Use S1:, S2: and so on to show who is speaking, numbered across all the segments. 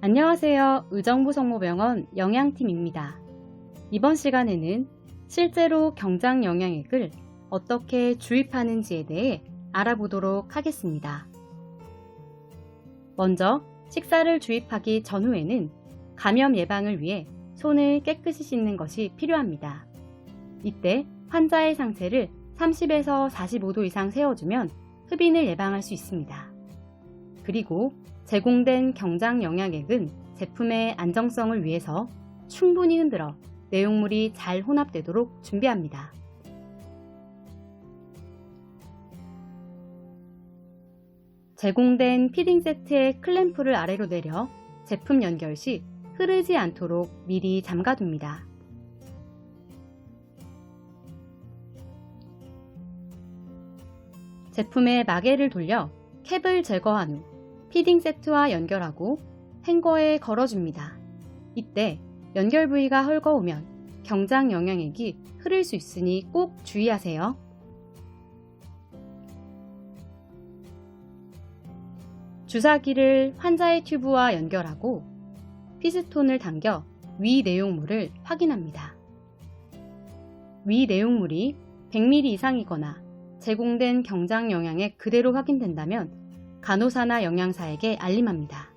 S1: 안녕하세요. 의정부 성모병원 영양팀입니다. 이번 시간에는 실제로 경장 영양액을 어떻게 주입하는지에 대해 알아보도록 하겠습니다. 먼저 식사를 주입하기 전후에는 감염 예방을 위해 손을 깨끗이 씻는 것이 필요합니다. 이때 환자의 상체를 30에서 45도 이상 세워주면 흡인을 예방할 수 있습니다. 그리고 제공된 경장 영양액은 제품의 안정성을 위해서 충분히 흔들어 내용물이 잘 혼합되도록 준비합니다. 제공된 피딩 세트의 클램프를 아래로 내려 제품 연결 시 흐르지 않도록 미리 잠가둡니다. 제품의 마개를 돌려 캡을 제거한 후 피딩 세트와 연결하고 행거에 걸어줍니다. 이때 연결 부위가 헐거우면 경장 영양액이 흐를 수 있으니 꼭 주의하세요. 주사기를 환자의 튜브와 연결하고 피스톤을 당겨 위 내용물을 확인합니다. 위 내용물이 100ml 이상이거나 제공된 경장 영양액 그대로 확인된다면 간호사나 영양사에게 알림합니다.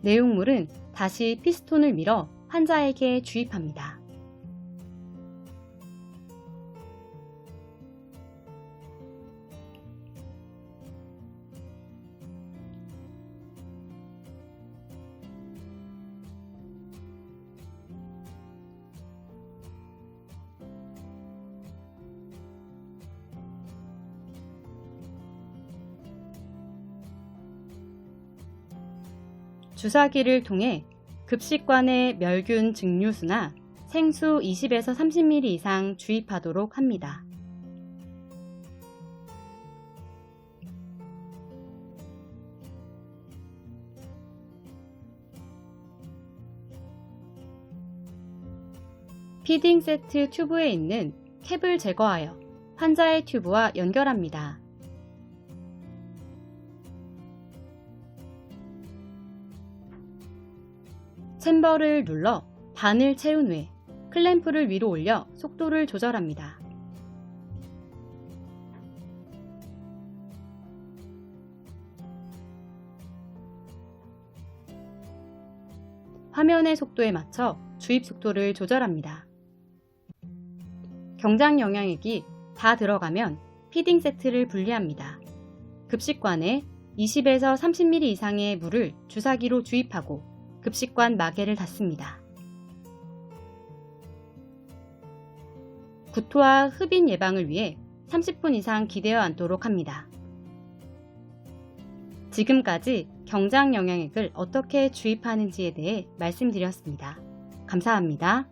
S1: 내용물은 다시 피스톤을 밀어 환자에게 주입합니다. 주사기를 통해 급식관의 멸균 증류수나 생수 20에서 30ml 이상 주입하도록 합니다. 피딩 세트 튜브에 있는 캡을 제거하여 환자의 튜브와 연결합니다. 챔버를 눌러 반을 채운 후에 클램프를 위로 올려 속도를 조절합니다. 화면의 속도에 맞춰 주입 속도를 조절합니다. 경장 영양액이 다 들어가면 피딩 세트를 분리합니다. 급식관에 20에서 30ml 이상의 물을 주사기로 주입하고 급식관 마개를 닫습니다. 구토와 흡인 예방을 위해 30분 이상 기대어 앉도록 합니다. 지금까지 경장 영양액을 어떻게 주입하는지에 대해 말씀드렸습니다. 감사합니다.